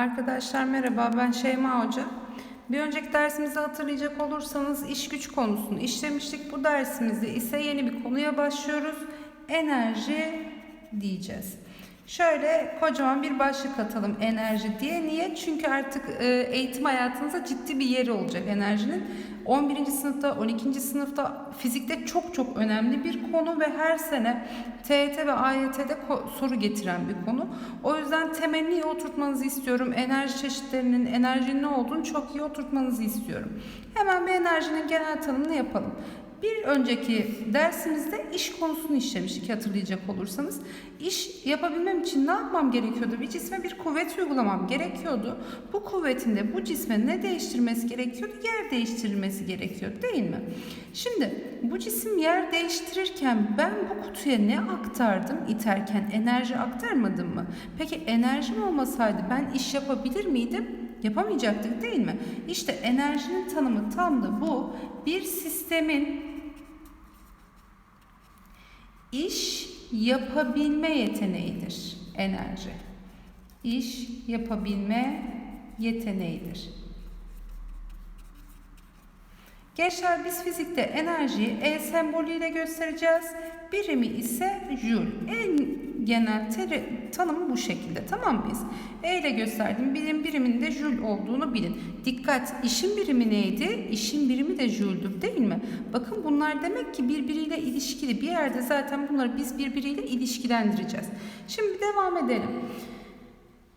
Arkadaşlar merhaba ben Şeyma Hoca. Bir önceki dersimizi hatırlayacak olursanız iş güç konusunu işlemiştik. Bu dersimizde ise yeni bir konuya başlıyoruz. Enerji diyeceğiz. Şöyle kocaman bir başlık atalım enerji diye. Niye? Çünkü artık e, eğitim hayatınızda ciddi bir yeri olacak enerjinin. 11. sınıfta, 12. sınıfta fizikte çok çok önemli bir konu ve her sene TET ve AYT'de soru getiren bir konu. O yüzden temelini iyi oturtmanızı istiyorum. Enerji çeşitlerinin, enerjinin ne olduğunu çok iyi oturtmanızı istiyorum. Hemen bir enerjinin genel tanımını yapalım. Bir önceki dersimizde iş konusunu işlemiştik hatırlayacak olursanız. İş yapabilmem için ne yapmam gerekiyordu? Bir cisme bir kuvvet uygulamam gerekiyordu. Bu kuvvetin de bu cisme ne değiştirmesi gerekiyordu? Yer değiştirilmesi gerekiyordu değil mi? Şimdi bu cisim yer değiştirirken ben bu kutuya ne aktardım iterken? Enerji aktarmadım mı? Peki enerjim olmasaydı ben iş yapabilir miydim? Yapamayacaktık değil mi? İşte enerjinin tanımı tam da bu. Bir sistemin iş yapabilme yeteneğidir enerji. İş yapabilme yeteneğidir. Gençler biz fizikte enerjiyi E sembolüyle göstereceğiz. Birimi ise joule. En genel teri- tanımı bu şekilde. Tamam mıyız? E ile gösterdiğim birim biriminin de joule olduğunu bilin. Dikkat işin birimi neydi? İşin birimi de joule'dur değil mi? Bakın bunlar demek ki birbiriyle ilişkili. Bir yerde zaten bunları biz birbiriyle ilişkilendireceğiz. Şimdi devam edelim.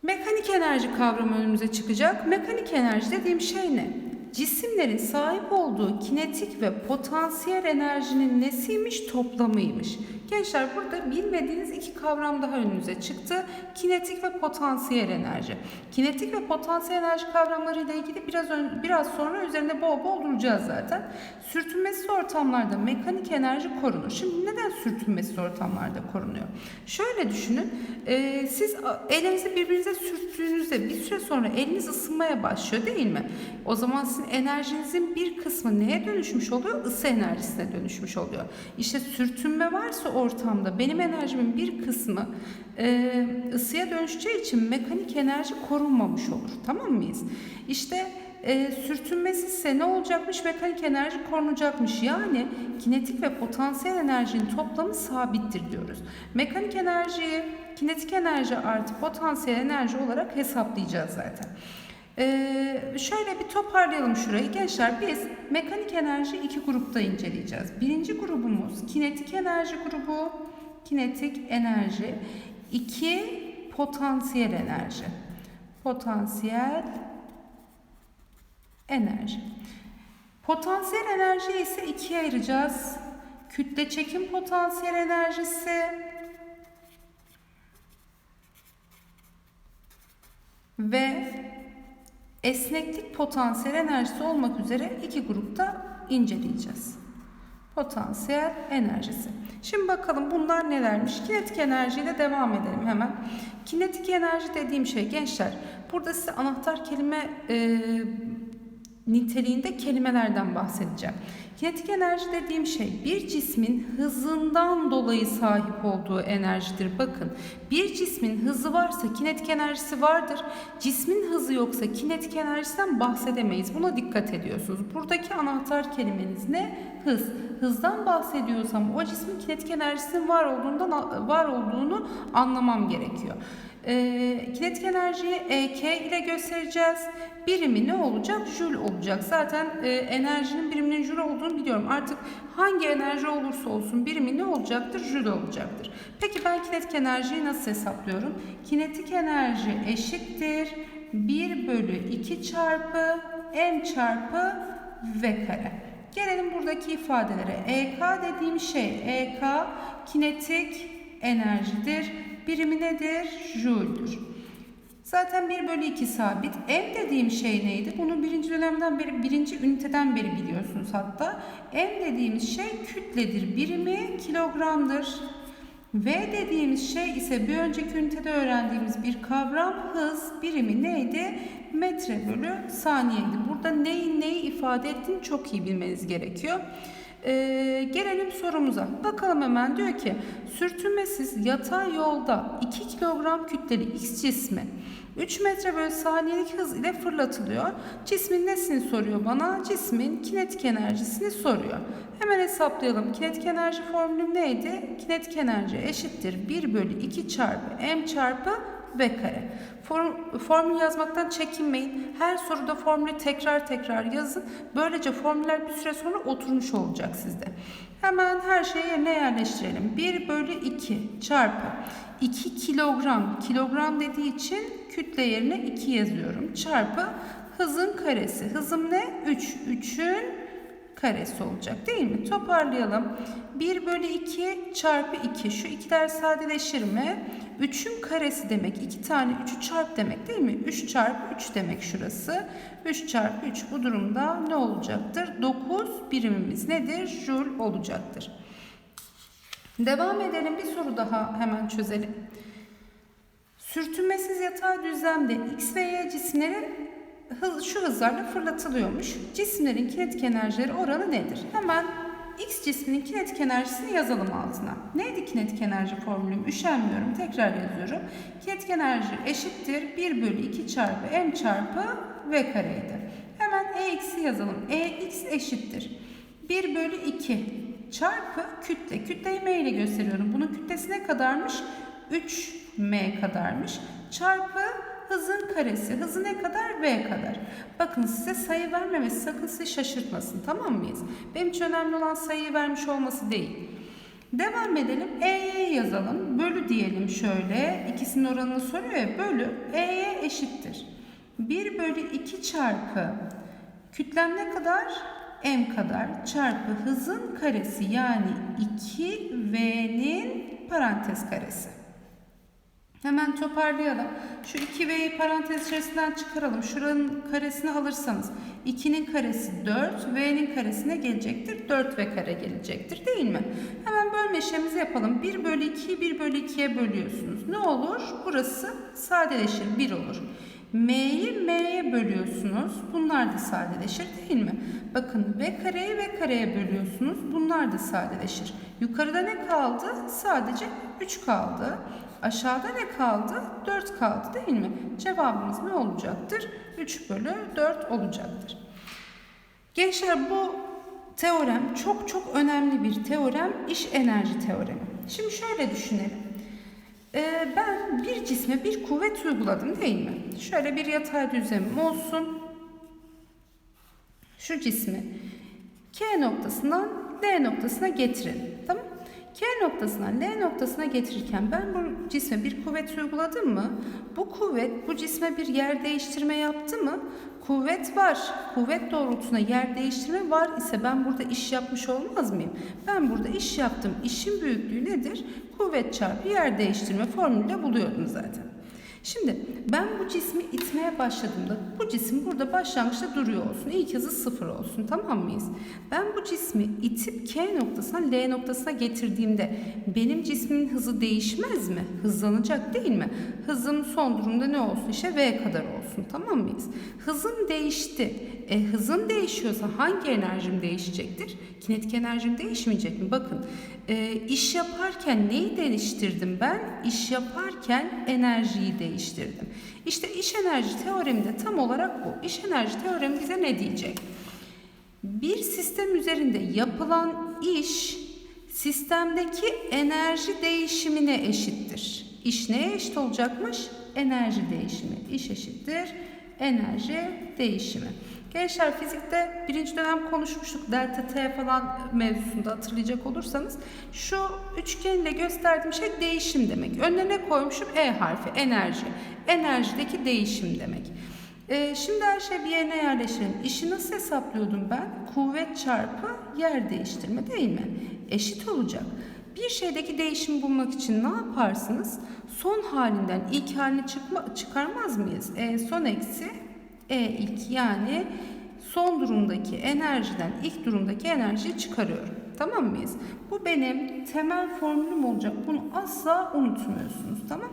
Mekanik enerji kavramı önümüze çıkacak. Mekanik enerji dediğim şey ne? Cisimlerin sahip olduğu kinetik ve potansiyel enerjinin nesiymiş? Toplamıymış. Gençler burada bilmediğiniz iki kavram daha önümüze çıktı. Kinetik ve potansiyel enerji. Kinetik ve potansiyel enerji kavramları ile ilgili biraz ön- biraz sonra üzerinde bol bol duracağız zaten. Sürtünmesiz ortamlarda mekanik enerji korunur. Şimdi neden sürtünmesiz ortamlarda korunuyor? Şöyle düşünün. e, siz elinizi birbirinize sürttüğünüzde bir süre sonra eliniz ısınmaya başlıyor değil mi? O zaman sizin enerjinizin bir kısmı neye dönüşmüş oluyor? Isı enerjisine dönüşmüş oluyor. İşte sürtünme varsa ortamda benim enerjimin bir kısmı e, ısıya dönüşeceği için mekanik enerji korunmamış olur. Tamam mıyız? İşte e, sürtünmesizse ne olacakmış? Mekanik enerji korunacakmış. Yani kinetik ve potansiyel enerjinin toplamı sabittir diyoruz. Mekanik enerjiyi kinetik enerji artı potansiyel enerji olarak hesaplayacağız zaten. Ee, şöyle bir toparlayalım şurayı. Gençler biz mekanik enerji iki grupta inceleyeceğiz. Birinci grubumuz kinetik enerji grubu, kinetik enerji. İki potansiyel enerji. Potansiyel enerji. Potansiyel enerjiyi ise ikiye ayıracağız. Kütle çekim potansiyel enerjisi ve esneklik potansiyel enerjisi olmak üzere iki grupta inceleyeceğiz. Potansiyel enerjisi. Şimdi bakalım bunlar nelermiş? Kinetik enerjiyle devam edelim hemen. Kinetik enerji dediğim şey gençler. Burada size anahtar kelime e, niteliğinde kelimelerden bahsedeceğim. Kinetik enerji dediğim şey bir cismin hızından dolayı sahip olduğu enerjidir. Bakın bir cismin hızı varsa kinetik enerjisi vardır. Cismin hızı yoksa kinetik enerjisinden bahsedemeyiz. Buna dikkat ediyorsunuz. Buradaki anahtar kelimeniz ne? Hız. Hızdan bahsediyorsam o cismin kinetik enerjisinin var olduğundan var olduğunu anlamam gerekiyor. Ee, kinetik enerjiyi EK ile göstereceğiz. Birimi ne olacak? Joule olacak. Zaten e, enerjinin biriminin joule olduğunu biliyorum. Artık hangi enerji olursa olsun birimi ne olacaktır? Joule olacaktır. Peki ben kinetik enerjiyi nasıl hesaplıyorum? Kinetik enerji eşittir 1 bölü 2 çarpı m çarpı v kare. Gelelim buradaki ifadelere. EK dediğim şey EK kinetik enerjidir. Birimi nedir? Joule'dur. Zaten 1 bölü 2 sabit. M dediğim şey neydi? Bunu birinci dönemden beri, birinci üniteden beri biliyorsunuz hatta. M dediğimiz şey kütledir. Birimi kilogramdır. V dediğimiz şey ise bir önceki ünitede öğrendiğimiz bir kavram hız birimi neydi? Metre bölü saniyeydi. Burada neyin neyi ifade ettiğini çok iyi bilmeniz gerekiyor. Ee, gelelim sorumuza. Bakalım hemen diyor ki sürtünmesiz yatay yolda 2 kilogram kütleli X cismi 3 metre bölü saniyelik hız ile fırlatılıyor. Cismin nesini soruyor bana? Cismin kinetik enerjisini soruyor. Hemen hesaplayalım. Kinetik enerji formülüm neydi? Kinetik enerji eşittir 1 bölü 2 çarpı m çarpı v kare. Form, formül yazmaktan çekinmeyin. Her soruda formülü tekrar tekrar yazın. Böylece formüller bir süre sonra oturmuş olacak sizde. Hemen her şeyi yerine yerleştirelim. 1 bölü 2 çarpı 2 kilogram. Kilogram dediği için kütle yerine 2 yazıyorum. Çarpı hızın karesi. Hızım ne? 3. 3'ün karesi olacak değil mi? Toparlayalım. 1 bölü 2 çarpı 2. Şu ikiler sadeleşir mi? 3'ün karesi demek. 2 tane 3'ü çarp demek değil mi? 3 çarpı 3 demek şurası. 3 çarpı 3 bu durumda ne olacaktır? 9 birimimiz nedir? Joule olacaktır. Devam edelim. Bir soru daha hemen çözelim. Sürtünmesiz yatay düzlemde X ve Y cisimleri hız, şu hızlarla fırlatılıyormuş. Cisimlerin kinetik enerjileri oranı nedir? Hemen X cisminin kinetik enerjisini yazalım altına. Neydi kinetik enerji formülüm? Üşenmiyorum. Tekrar yazıyorum. Kinetik enerji eşittir 1 bölü 2 çarpı m çarpı v kareydi. Hemen EX'i yazalım. EX eşittir. 1 bölü 2 çarpı kütle. Kütleyi m ile gösteriyorum. Bunun kütlesi ne kadarmış? 3m kadarmış. Çarpı hızın karesi. Hızı ne kadar? V kadar. Bakın size sayı vermemesi sakın sizi şaşırtmasın. Tamam mıyız? Benim için önemli olan sayıyı vermiş olması değil. Devam edelim. E'ye yazalım. Bölü diyelim şöyle. İkisinin oranını soruyor ya. Bölü E'ye eşittir. 1 bölü 2 çarpı kütlem ne kadar? M kadar çarpı hızın karesi yani 2V'nin parantez karesi. Hemen toparlayalım. Şu 2V'yi parantez içerisinden çıkaralım. Şuranın karesini alırsanız 2'nin karesi 4, V'nin karesine gelecektir. 4V kare gelecektir değil mi? Hemen bölme işlemimizi yapalım. 1 bölü 2'yi 1 bölü 2'ye bölüyorsunuz. Ne olur? Burası sadeleşir. 1 olur. M'yi M'ye bölüyorsunuz. Bunlar da sadeleşir değil mi? Bakın V kareyi V kareye bölüyorsunuz. Bunlar da sadeleşir. Yukarıda ne kaldı? Sadece 3 kaldı. Aşağıda ne kaldı? 4 kaldı değil mi? Cevabımız ne olacaktır? 3 bölü 4 olacaktır. Gençler bu teorem çok çok önemli bir teorem. iş enerji teoremi. Şimdi şöyle düşünelim. Ee, ben bir cisme bir kuvvet uyguladım değil mi? Şöyle bir yatay düzlemim olsun. Şu cismi K noktasından L noktasına getirelim. K noktasından L noktasına getirirken ben bu cisme bir kuvvet uyguladım mı? Bu kuvvet bu cisme bir yer değiştirme yaptı mı? Kuvvet var. Kuvvet doğrultusunda yer değiştirme var ise ben burada iş yapmış olmaz mıyım? Ben burada iş yaptım. İşin büyüklüğü nedir? Kuvvet çarpı yer değiştirme formülüyle buluyordum zaten. Şimdi ben bu cismi itmeye başladığımda bu cisim burada başlangıçta duruyor olsun. İlk hızı sıfır olsun tamam mıyız? Ben bu cismi itip K noktasına L noktasına getirdiğimde benim cismimin hızı değişmez mi? Hızlanacak değil mi? Hızım son durumda ne olsun? İşte V kadar olsun tamam mıyız? Hızım değişti. E, hızım değişiyorsa hangi enerjim değişecektir? Kinetik enerjim değişmeyecek mi? Bakın e, iş yaparken neyi değiştirdim ben? İş yaparken enerjiyi değiştirdim. İşte iş enerji teoremi de tam olarak bu. İş enerji teoremi bize ne diyecek? Bir sistem üzerinde yapılan iş sistemdeki enerji değişimine eşittir. İş neye eşit olacakmış? Enerji değişimi. İş eşittir enerji değişimi. Gençler fizikte birinci dönem konuşmuştuk delta t falan mevzusunda hatırlayacak olursanız şu üçgenle gösterdiğim şey değişim demek. Önüne ne koymuşum? E harfi enerji. Enerjideki değişim demek. Ee, şimdi her şey bir yerine yerleştirelim. İşi nasıl hesaplıyordum ben? Kuvvet çarpı yer değiştirme değil mi? Eşit olacak. Bir şeydeki değişimi bulmak için ne yaparsınız? Son halinden ilk halini çıkma, çıkarmaz mıyız? E son eksi E ilk yani son durumdaki enerjiden ilk durumdaki enerjiyi çıkarıyorum. Tamam mıyız? Bu benim temel formülüm olacak. Bunu asla unutmuyorsunuz. Tamam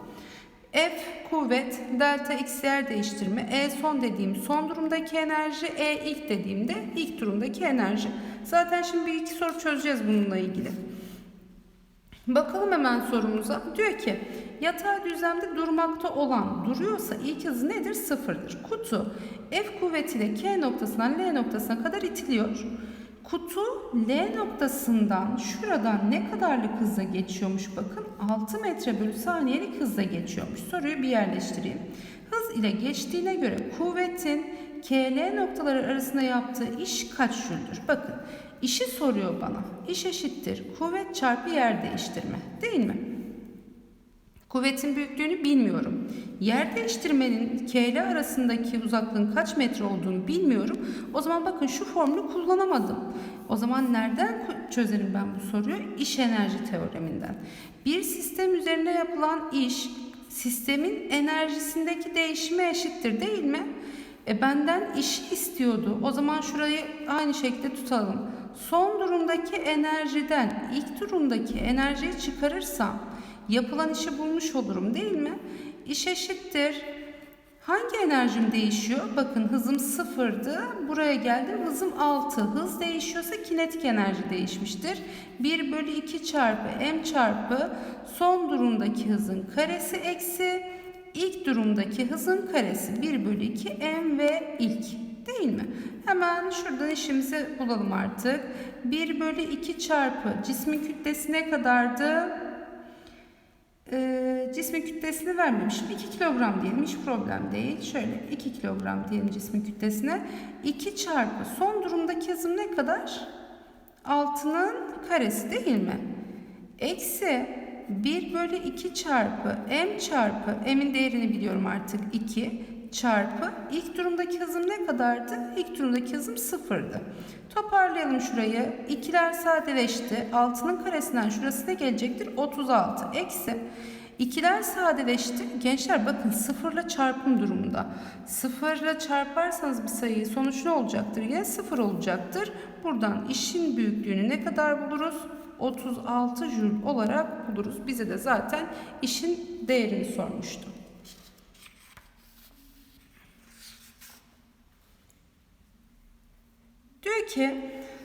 F kuvvet, delta x yer değiştirme, E son dediğim son durumdaki enerji, E ilk dediğimde ilk durumdaki enerji. Zaten şimdi bir iki soru çözeceğiz bununla ilgili. Bakalım hemen sorumuza. Diyor ki yatay düzlemde durmakta olan duruyorsa ilk hızı nedir? Sıfırdır. Kutu F kuvvetiyle K noktasından L noktasına kadar itiliyor. Kutu L noktasından şuradan ne kadarlık hızla geçiyormuş bakın 6 metre bölü saniyelik hızla geçiyormuş. Soruyu bir yerleştireyim. Hız ile geçtiğine göre kuvvetin KL noktaları arasında yaptığı iş kaç jüldür? Bakın işi soruyor bana. İş eşittir. Kuvvet çarpı yer değiştirme. Değil mi? Kuvvetin büyüklüğünü bilmiyorum. Yer değiştirmenin K ile arasındaki uzaklığın kaç metre olduğunu bilmiyorum. O zaman bakın şu formülü kullanamadım. O zaman nereden çözerim ben bu soruyu? İş enerji teoreminden. Bir sistem üzerinde yapılan iş sistemin enerjisindeki değişime eşittir değil mi? E benden işi istiyordu. O zaman şurayı aynı şekilde tutalım. Son durumdaki enerjiden ilk durumdaki enerjiyi çıkarırsam yapılan işi bulmuş olurum değil mi? İş eşittir. Hangi enerjim değişiyor? Bakın hızım sıfırdı. Buraya geldim hızım 6. Hız değişiyorsa kinetik enerji değişmiştir. 1 bölü 2 çarpı m çarpı son durumdaki hızın karesi eksi ilk durumdaki hızın karesi. 1 bölü 2 m ve ilk. Değil mi? Hemen şuradan işimizi bulalım artık. 1 bölü 2 çarpı cismin kütlesi ne kadardı? e, cismin kütlesini vermemişim. 2 kilogram diyelim hiç problem değil. Şöyle 2 kilogram diyelim cismin kütlesine. 2 çarpı son durumdaki hızım ne kadar? 6'nın karesi değil mi? Eksi 1 bölü 2 çarpı m çarpı m'in değerini biliyorum artık 2 çarpı ilk durumdaki hızım ne kadardı? İlk durumdaki hızım sıfırdı. Toparlayalım şurayı. İkiler sadeleşti. 6'nın karesinden şurası ne gelecektir? 36 eksi. İkiler sadeleşti. Gençler bakın sıfırla çarpım durumunda. Sıfırla çarparsanız bir sayıyı sonuç ne olacaktır? Yine sıfır olacaktır. Buradan işin büyüklüğünü ne kadar buluruz? 36 jül olarak buluruz. Bize de zaten işin değerini sormuştu. Diyor ki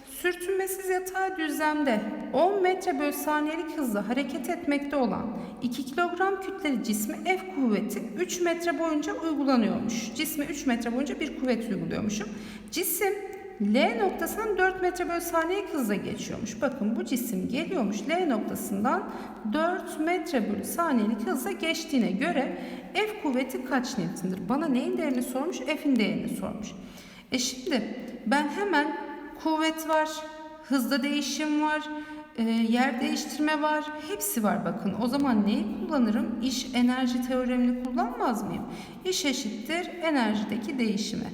sürtünmesiz yatay düzlemde 10 metre bölü saniyelik hızla hareket etmekte olan 2 kilogram kütleli cismi F kuvveti 3 metre boyunca uygulanıyormuş. Cisme 3 metre boyunca bir kuvvet uyguluyormuşum. Cisim L noktasından 4 metre bölü saniyelik hızla geçiyormuş. Bakın bu cisim geliyormuş L noktasından 4 metre bölü saniyelik hızla geçtiğine göre F kuvveti kaç Newton'dır? Bana neyin değerini sormuş? F'in değerini sormuş. E şimdi ben hemen kuvvet var, hızda değişim var, e, yer değiştirme var. Hepsi var bakın. O zaman neyi kullanırım? İş enerji teoremini kullanmaz mıyım? İş eşittir enerjideki değişime.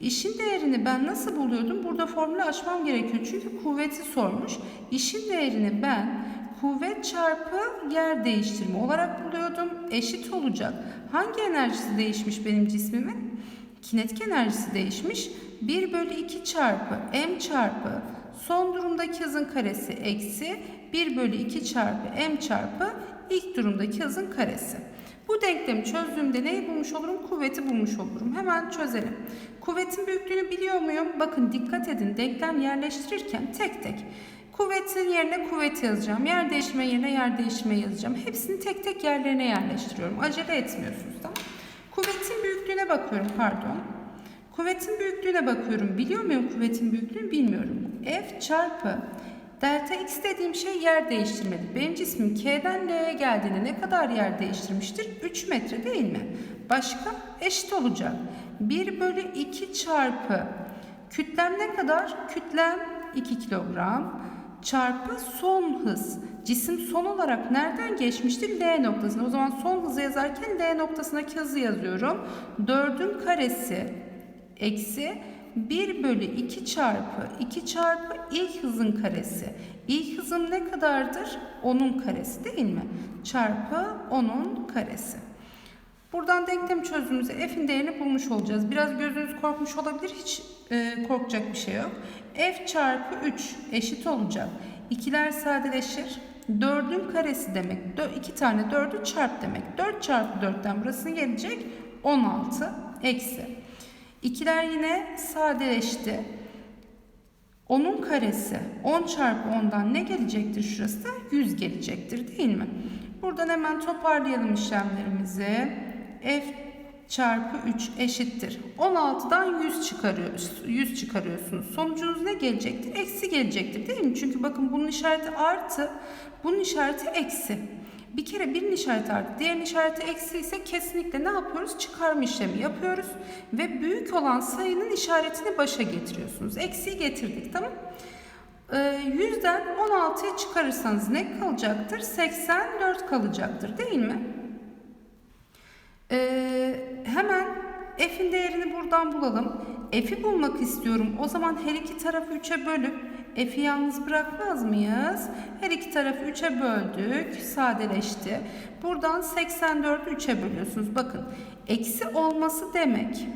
İşin değerini ben nasıl buluyordum? Burada formülü açmam gerekiyor. Çünkü kuvveti sormuş. İşin değerini ben kuvvet çarpı yer değiştirme olarak buluyordum. Eşit olacak. Hangi enerjisi değişmiş benim cismimin? Kinetik enerjisi değişmiş. 1 bölü 2 çarpı m çarpı son durumdaki hızın karesi eksi 1 bölü 2 çarpı m çarpı ilk durumdaki hızın karesi. Bu denklemi çözdüğümde neyi bulmuş olurum? Kuvveti bulmuş olurum. Hemen çözelim. Kuvvetin büyüklüğünü biliyor muyum? Bakın dikkat edin denklem yerleştirirken tek tek kuvvetin yerine kuvvet yazacağım. Yer değişme yerine yer değişme yazacağım. Hepsini tek tek yerlerine yerleştiriyorum. Acele etmiyorsunuz tamam Kuvvetin büyüklüğüne bakıyorum pardon. Kuvvetin büyüklüğüne bakıyorum. Biliyor muyum kuvvetin büyüklüğünü bilmiyorum. F çarpı delta x dediğim şey yer değiştirmedi. Benim cismim K'den L'ye geldiğinde ne kadar yer değiştirmiştir? 3 metre değil mi? Başka eşit olacak. 1 bölü 2 çarpı kütlem ne kadar? Kütlem 2 kilogram çarpı son hız. Cisim son olarak nereden geçmiştir? L noktasına. O zaman son hızı yazarken L noktasındaki hızı yazıyorum. 4'ün karesi eksi 1 bölü 2 çarpı 2 çarpı ilk hızın karesi. İlk hızım ne kadardır? 10'un karesi değil mi? Çarpı 10'un karesi. Buradan denklem çözdüğümüzde f'in değerini bulmuş olacağız. Biraz gözünüz korkmuş olabilir. Hiç e, korkacak bir şey yok. F çarpı 3 eşit olacak. İkiler sadeleşir. 4'ün karesi demek. 2 tane 4'ü çarp demek. 4 çarpı 4'ten burası gelecek 16 eksi. İkiler yine sadeleşti. 10'un karesi 10 çarpı 10'dan ne gelecektir şurası da 100 gelecektir değil mi? Buradan hemen toparlayalım işlemlerimizi. F çarpı 3 eşittir. 16'dan 100 çıkarıyoruz. 100 çıkarıyorsunuz. Sonucunuz ne gelecektir? Eksi gelecektir değil mi? Çünkü bakın bunun işareti artı, bunun işareti eksi. Bir kere birinin işareti artı, diğerinin işareti eksi ise kesinlikle ne yapıyoruz? Çıkarma işlemi yapıyoruz. Ve büyük olan sayının işaretini başa getiriyorsunuz. Eksiyi getirdik tamam ee, 100'den 16'ya çıkarırsanız ne kalacaktır? 84 kalacaktır değil mi? Ee, hemen f'in değerini buradan bulalım. F'i bulmak istiyorum. O zaman her iki tarafı 3'e bölüp f'i yalnız bırakmaz mıyız? Her iki tarafı 3'e böldük. Sadeleşti. Buradan 84'ü 3'e bölüyorsunuz. Bakın eksi olması demek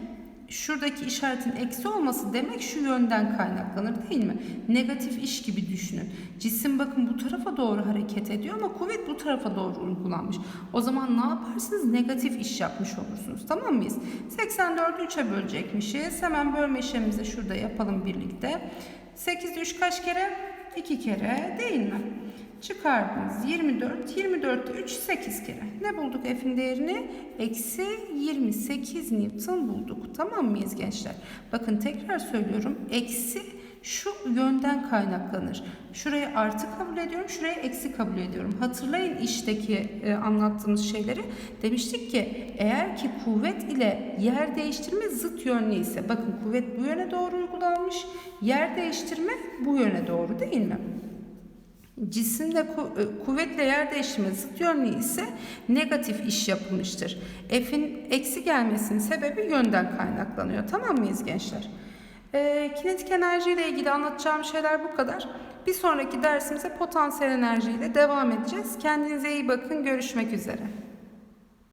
şuradaki işaretin eksi olması demek şu yönden kaynaklanır değil mi? Negatif iş gibi düşünün. Cisim bakın bu tarafa doğru hareket ediyor ama kuvvet bu tarafa doğru uygulanmış. O zaman ne yaparsınız? Negatif iş yapmış olursunuz. Tamam mıyız? 84'ü 3'e bölecekmişiz. Hemen bölme işlemimizi şurada yapalım birlikte. 8'de 3 kaç kere? 2 kere değil mi? Çıkardınız 24. 24'te 3 8 kere. Ne bulduk F'in değerini? Eksi 28 Newton bulduk. Tamam mıyız gençler? Bakın tekrar söylüyorum. Eksi şu yönden kaynaklanır. Şurayı artı kabul ediyorum, şurayı eksi kabul ediyorum. Hatırlayın işteki e, anlattığımız şeyleri. Demiştik ki eğer ki kuvvet ile yer değiştirme zıt yönlü ise bakın kuvvet bu yöne doğru uygulanmış, yer değiştirme bu yöne doğru değil mi? Cisimde ku- kuvvetle yer değiştirme zıt yönlü ise negatif iş yapılmıştır. F'in eksi gelmesinin sebebi yönden kaynaklanıyor. Tamam mıyız gençler? Ee, kinetik enerji ile ilgili anlatacağım şeyler bu kadar. Bir sonraki dersimize potansiyel enerji ile devam edeceğiz. Kendinize iyi bakın. Görüşmek üzere.